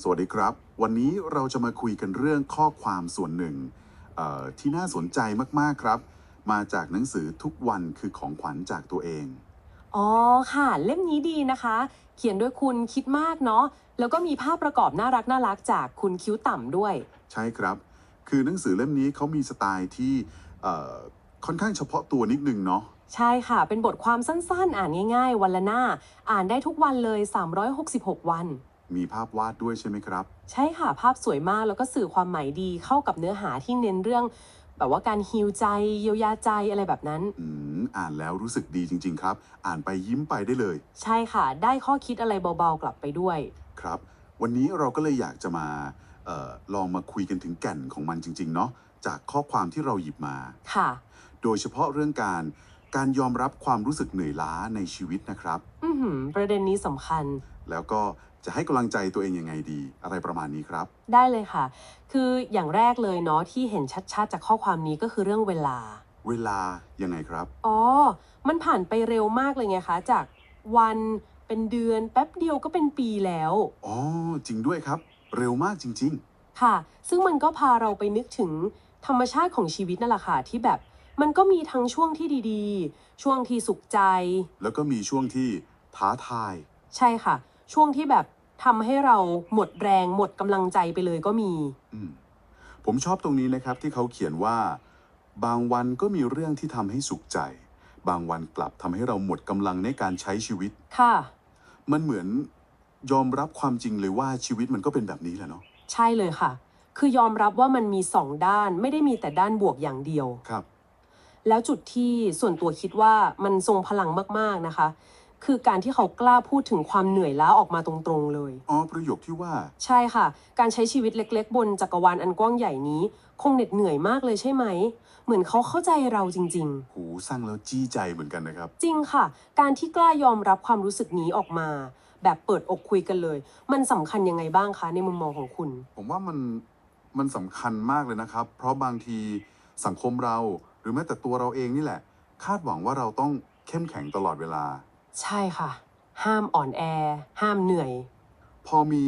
สวัสดีครับ วันนี้เราจะมาคุยกันเรื่องข้อความส่วนหนึ่งเอ่อที่น่าสนใจมาก ๆ ครับ มาจากหนังสือทุกวันคือของขวัญจากตัวเอง อ๋อค่ะ เล่มนี้ดีนะคะ เขียนโดยคุณคิดมากเนาะแล้วก็มีภาพประกอบน่ารักน่ารักจากคุณคิ้วต่ำด้วย ใช่ครับ คือหนังสือเล่มนี้เขามีสไตล์ที่เอ่อค่อนข้างเฉพาะตัวนิดนึงเนาะใช่ค่ะ เป็นบทความสั้นๆ อ่านง่าย ๆ วันละหน้า อ่านได้ทุกวันเลย 366 วัน มีภาพวาดด้วยใช่ไหมครับ ใช่ค่ะภาพสวยมากแล้วก็สื่อความหมายดีเข้ากับเนื้อหาที่เน้นเรื่อง แบบว่าการฮิวใจเยียวยาใจอะไรแบบนั้น อืม อ่านแล้วรู้สึกดีจริง ๆ ครับ อ่านไปยิ้มไปได้เลย ใช่ค่ะ ได้ข้อคิดอะไรเบาๆกลับไปด้วย ครับ วันนี้เราก็เลยอยากจะมาเออลองมาคุยกันถึงแก่นของมันจริง ๆ เนาะจากข้อความที่เราหยิบมา ค่ะ โดยเฉพาะเรื่องการการยอมรับความรู้สึกเหนื่อยล้าในชีวิตนะครับ อือหือประเด็นนี้สำคัญ แล้วก็ จะให้กำลังใจตัวเองยังไงดี อะไรประมาณนี้ครับ ได้เลยค่ะ คืออย่างแรกเลยเนาะที่เห็นชัดๆ จากข้อความนี้ก็คือเรื่องเวลา เวลายังไงครับ อ๋อ มันผ่านไปเร็วมากเลยไงคะ จากวันเป็นเดือนแป๊บเดียวก็เป็นปีแล้ว อ๋อ จริงด้วยครับ เร็วมากจริง ค่ะ ซึ่งมันก็พาเราไปนึกถึงธรรมชาติของชีวิตนั่นแหละค่ะที่แบบ มันก็มีทั้งช่วงที่ดีๆ ช่วงที่สุขใจ ๆ แล้วก็มีช่วงที่ท้าทาย ใช่ค่ะ ช่วงที่แบบ ทำให้เราหมดแรงหมดกำลังใจไปเลยก็มี อืมผมชอบตรงนี้นะครับที่เขาเขียนว่า บางวันก็มีเรื่องที่ทำให้สุขใจ บางวันกลับทำให้เราหมดกำลังในการใช้ชีวิต ค่ะ มันเหมือนยอมรับความจริงเลยว่าชีวิตมันก็เป็นแบบนี้แหละเนาะใช่เลยค่ะ คือยอมรับว่ามันมีสองด้านไม่ได้มีแต่ด้านบวกอย่างเดียว ครับ แล้วจุดที่ส่วนตัวคิดว่ามันทรงพลังมากๆนะคะ คือการที่เขากล้าพูดถึงความเหนื่อยล้าออกมาตรงๆเลย อ๋อประโยคที่ว่า ใช่ค่ะ การใช้ชีวิตเล็กๆ บนจักรวาลอันกว้างใหญ่นี้ คงเหน็ดเหนื่อยมากเลยใช่ไหม เหมือนเขาเข้าใจเราจริงหูสั่งแล้วจี้ใจเหมือนกันนะครับๆจริงค่ะ การที่กล้ายอมรับความรู้สึกนี้ออกมา แบบเปิดอกคุยกันเลย มันสำคัญยังไงบ้างคะในมุมมองของคุณ ผมว่ามันมันสำคัญมากเลยนะครับ เพราะบางทีสังคมเราหรือแม้แต่ตัวเราเองนี่แหละ คาดหวังว่าเราต้องเข้มแข็งตลอดเวลา ใช่ค่ะ ห้ามอ่อนแอ ห้ามเหนื่อย พอมี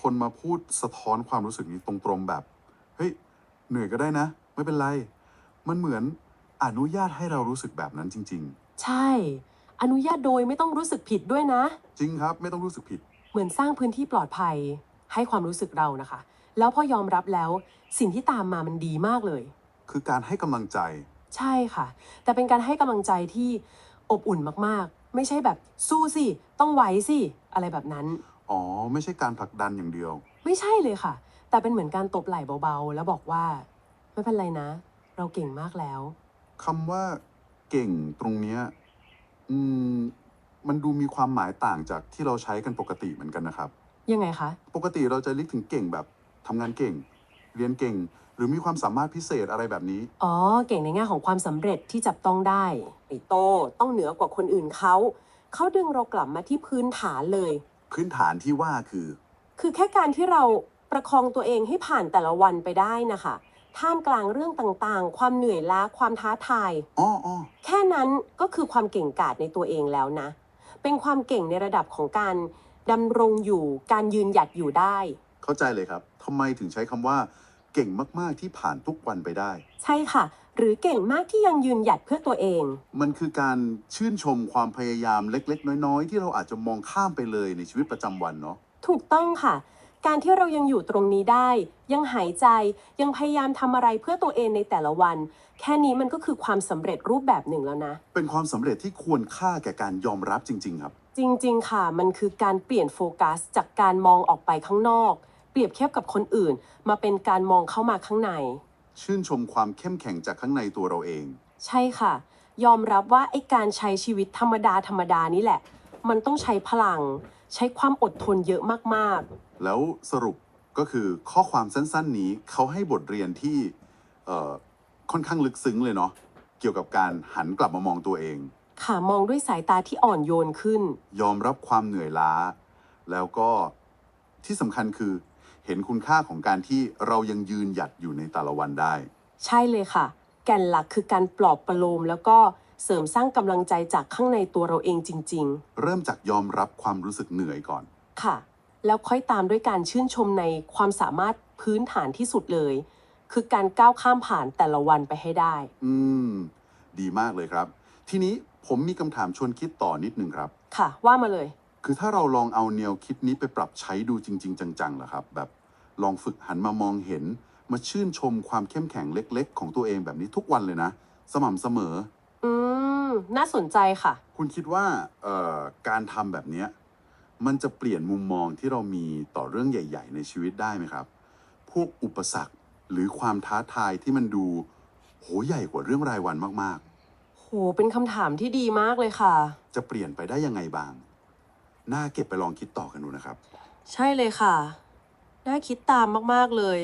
คนมาพูดสะท้อนความรู้สึกนี้ตรงๆแบบ เฮ้ย เหนื่อยก็ได้นะ ไม่เป็นไร มันเหมือนอนุญาตให้เรารู้สึกแบบนั้นจริง ใช่ อนุญาตโดยไม่ต้องรู้สึกผิดด้วยนะ ๆ จริงครับ ไม่ต้องรู้สึกผิด เหมือนสร้างพื้นที่ปลอดภัย ให้ความรู้สึกเรานะคะ แล้วพอยอมรับแล้ว สิ่งที่ตามมามันดีมากเลย คือการให้กำลังใจ ใช่ค่ะ แต่เป็นการให้กำลังใจที่ อบอุ่นมากๆ ไม่ใช่แบบสู้สิ ต้องไหวสิ อะไรแบบนั้น อ๋อ ไม่ใช่การผลักดันอย่างเดียว ไม่ใช่เลยค่ะ แต่เป็นเหมือนการตบไหล่เบาๆ แล้วบอกว่า ไม่เป็นไรนะ เราเก่งมากแล้ว คำว่าเก่งตรงเนี้ยอืมมันดูมีความหมายต่างจากที่เราใช้กันปกติเหมือนกันนะครับ ยังไงคะ ปกติเราจะเรียกถึงเก่งแบบทำงานเก่ง เรียนเก่ง หรือมีความสามารถพิเศษอะไรแบบนี้ อ๋อ เก่งในแง่ของความสำเร็จที่จับต้องได้ไอโตต้องเหนือกว่าคนอื่นเขา เขาดึงเรากลับมาที่พื้นฐานเลย พื้นฐานที่ว่าคือ คือแค่การที่เราประคองตัวเองให้ผ่านแต่ละวันไปได้นะคะ ท่ามกลางเรื่องต่างๆ ความเหนื่อยล้า ความท้าทาย อ้ออ้อแค่นั้นก็คือความเก่งกาจในตัวเองแล้วนะ เป็นความเก่งในระดับของการดำรงอยู่ การยืนหยัดอยู่ได้ เข้าใจเลยครับทำไมถึงใช้คำว่า เก่งมากๆที่ผ่านทุกวันไปได้ ใช่ค่ะ หรือเก่งมากที่ยังยืนหยัดเพื่อตัวเอง มันคือการชื่นชมความพยายามเล็ก ๆ น้อยๆ ที่เราอาจจะมองข้ามไปเลยในชีวิตประจำวันเนาะถูกต้องค่ะ การที่เรายังอยู่ตรงนี้ได้ ยังหายใจยังพยายามทำอะไรเพื่อตัวเองในแต่ละวัน แค่นี้มันก็คือความสำเร็จรูปแบบหนึ่งแล้วนะ เป็นความสำเร็จที่ควรค่าแก่การยอมรับจริง ๆ ครับ จริงๆ ค่ะ มันคือการเปลี่ยนโฟกัสจากการมองออกไปข้างนอกเป รียบเทียบกับคนอื่น มาเป็นการมองเข้ามาข้างใน ชื่นชมความเข้มแข็งจากข้างในตัวเราเอง ใช่ค่ะ ยอมรับว่าไอ้การใช้ชีวิตธรรมดาธรรมดานี่แหละ มันต้องใช้พลัง ใช้ความอดทนเยอะมากแล้วสรุปก็คือข้อความสั้นๆนี้เขาให้บทเรียนที่เอ่อค่อนข้างลึกซึ้งเลยเนาะเกี่ยวกับการหันกลับมามองตัวเอง ๆ ค่ะมองด้วยสายตาที่อ่อนโยนขึ้น ยอมรับความเหนื่อยล้า แล้วก็ที่สำคัญคือ เห็นคุณค่าของการที่เรายังยืนหยัดอยู่ในแต่ละวันได้ ใช่เลยค่ะ แก่นหลักคือการปลอบประโลม แล้วก็เสริมสร้างกำลังใจจากข้างในตัวเราเองจริง เริ่มจากยอมรับความรู้สึกเหนื่อยก่อน ๆ ค่ะ แล้วค่อยตามด้วยการชื่นชมในความสามารถพื้นฐานที่สุดเลย คือการก้าวข้ามผ่านแต่ละวันไปให้ได้ อืม ดีมากเลยครับ ทีนี้ผมมีคำถามชวนคิดต่อนิดนึงครับ ค่ะ ว่ามาเลย คือถ้าเราลองเอาแนวคิดนี้ไปปรับใช้ดูจริง ๆ จังๆล่ะครับ แบบลองฝึกหันมามองเห็น มาชื่นชมความเข้มแข็งเล็ก ๆ ของตัวเองแบบนี้ทุกวันเลยนะ สม่ำเสมอ อืม น่าสนใจค่ะ คุณคิดว่าเอ่อการทำแบบเนี้ยมันจะเปลี่ยนมุมมองที่เรามีต่อเรื่องใหญ่ ๆ ในชีวิตได้ไหมครับ พวกอุปสรรคหรือความท้าทายที่มันดู โหใหญ่กว่าเรื่องรายวันมากโห เป็นคำถามที่ดีมากเลยค่ะ ๆ จะเปลี่ยนไปได้ยังไงบ้าง น่าเก็บไปลองคิดต่อกันดูนะครับ ใช่เลยค่ะ น่าคิดตามมาก ๆ เลย